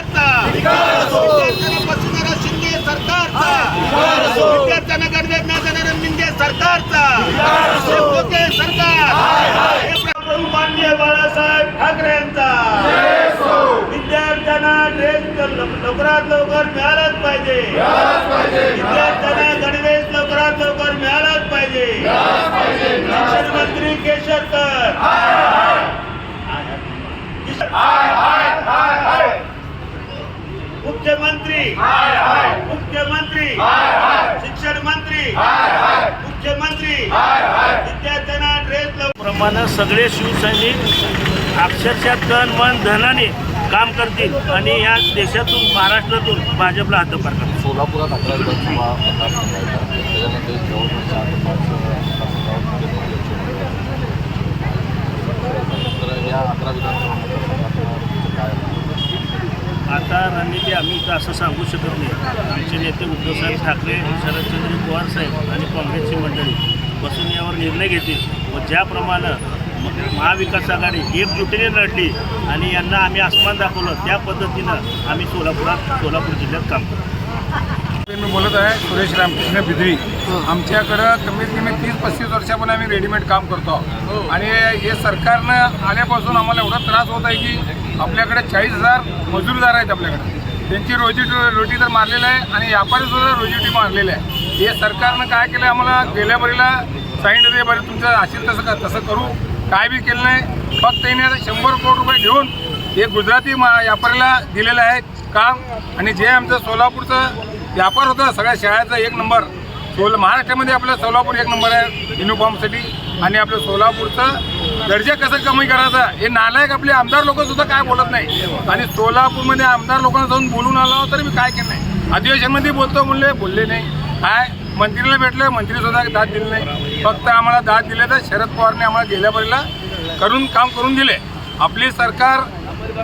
सरकारचा. विद्यार्थ्यांना फसवणाऱ्या शिंदे सरकारचा. विद्यार्थ्यांना देणाऱ्या सरकारचा. हे सरकार. हे मान्य बाळासाहेब ठाकरे यांचा. विद्यार्थ्यांना ड्रेस लवकरात लवकर मिळालाच पाहिजे. विद्यार्थ्यांना गणवेश लवकरात लवकर मिळालाच पाहिजे. शिक्षण मंत्री केशरकर मुख्यमंत्री मुख्यमंत्री शिक्षण मंत्री मुख्यमंत्री विद्यार्थ्यांना प्रमाणे सगळे शिवसैनिक अक्षरशः तन मन धनाने काम करतील आणि या देशातून महाराष्ट्रातून भाजपला हद्दपार करतील. सोलापुरात अकरा विधानसभा त्याच्यामध्ये जवळपास या अकरा आता रणनीती आम्ही असं सांगू शकत नाही. आमचे नेते उद्धवसाहेब ठाकरे शरदचंद्र पवार साहेब आणि काँग्रेसची मंडळी बसून यावर निर्णय घेतील. व ज्याप्रमाणे महाविकास आघाडी एकजुटीने लढली आणि यांना आम्ही आसमान दाखवलं त्या पद्धतीनं आम्ही सोलापुरात सोलापूर जिल्ह्यात काम करतो मी बोलत आहे सुरेश रामकृष्ण बिद्री आमच्याकडं कमीत कमी तीस पस्तीस वर्षापासून आम्ही रेडीमेड काम करतो. आणि हे सरकारनं आल्यापासून आम्हाला एवढा त्रास होत आहे की आपल्याकडे चाळीस हजार मजूरदार आहेत आपल्याकडे. त्यांची रोजी रोटी तर मारलेलं आहे आणि व्यापारी सुद्धा रोजीटी मारलेली आहे. हे सरकारनं काय केलं आम्हाला गेल्या बरीला सांगितलं ते बरं तुमचं असेल तसं का तसं करू. काय बी केलं नाही. फक्त हिने शंभर कोटी रुपये घेऊन हे गुजराती मा व्यापाऱ्याला दिलेलं आहे काम. आणि जे आमचं सोलापूरचं व्यापार होता सगळ्या शाळेचा एक नंबर. सोल महाराष्ट्रामध्ये आपलं सोलापूर एक नंबर आहे युनिफॉर्मसाठी आणि आपलं सोलापूरचं दर्जा कसं कमी करायचा हे नालायक आपले आमदार लोक सुद्धा काय बोलत नाही. आणि सोलापूरमध्ये आमदार लोकांना जाऊन बोलून आलो तर मी काय केलं नाही. अधिवेशनमध्ये बोलतो म्हणले बोलले नाही. काय? मंत्रीला भेटलं मंत्री सुद्धा दाद दिली नाही. फक्त आम्हाला दाद दिले तर शरद पवारने आम्हाला गेल्या बरीला करून काम करून दिले. आपली सरकार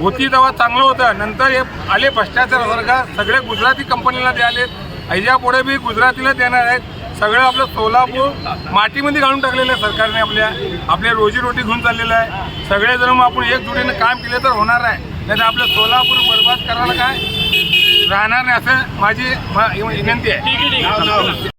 होती तेव्हा चांगलं होतं. नंतर हे आले भ्रष्टाचार सरकार सगळे गुजराती कंपनीला द्याले ह्याच्या पुढे बी गुजरातीला देणार आहेत. सगळं आपलं सोलापूर मातीमध्ये घालून टाकलेलं आहे सरकारने आपल्या. आपल्या रोजीरोटी घेऊन चाललेलं आहे. सगळेजण मग आपण एकजुटीने काम केले तर होणार आहे. नाही तर आपलं सोलापूर बरबाद करायला काय? राहणार नाही असं माझी विनंती आहे.